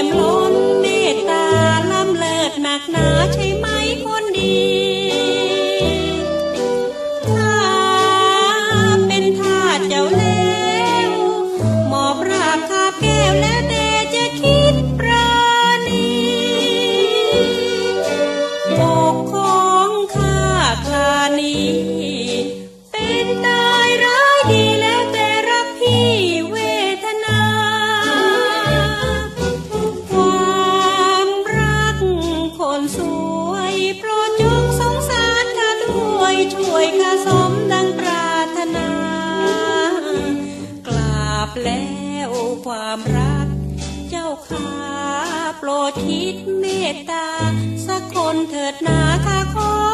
ยมล้นเมตตาล้ำเลิศหนักหนาใช่ไหมคนดีถ้าเป็นทาเจ้าแล้วหมอบราคาแก้วและเดจะคิดปราณีอกของข้าคานีเป็นา ยข้าสมดังปรารถนา กราบแล้วความรัก เจ้าข้าโปรดคิดเมตตา สักคนเถิดนาข้าขอ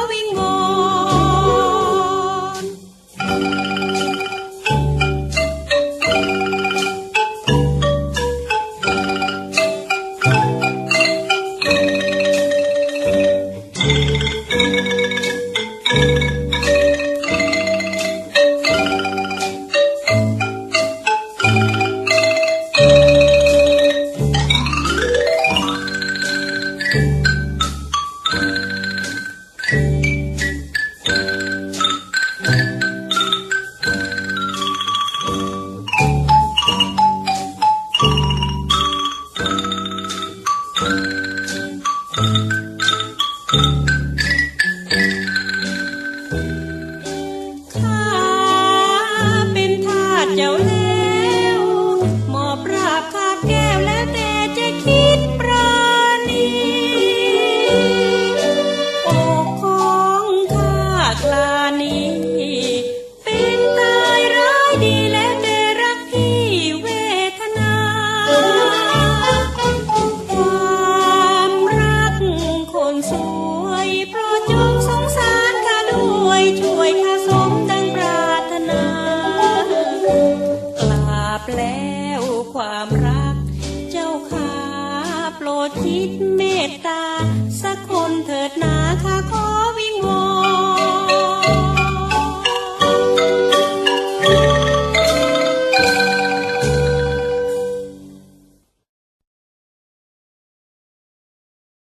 ดคิดเมตตา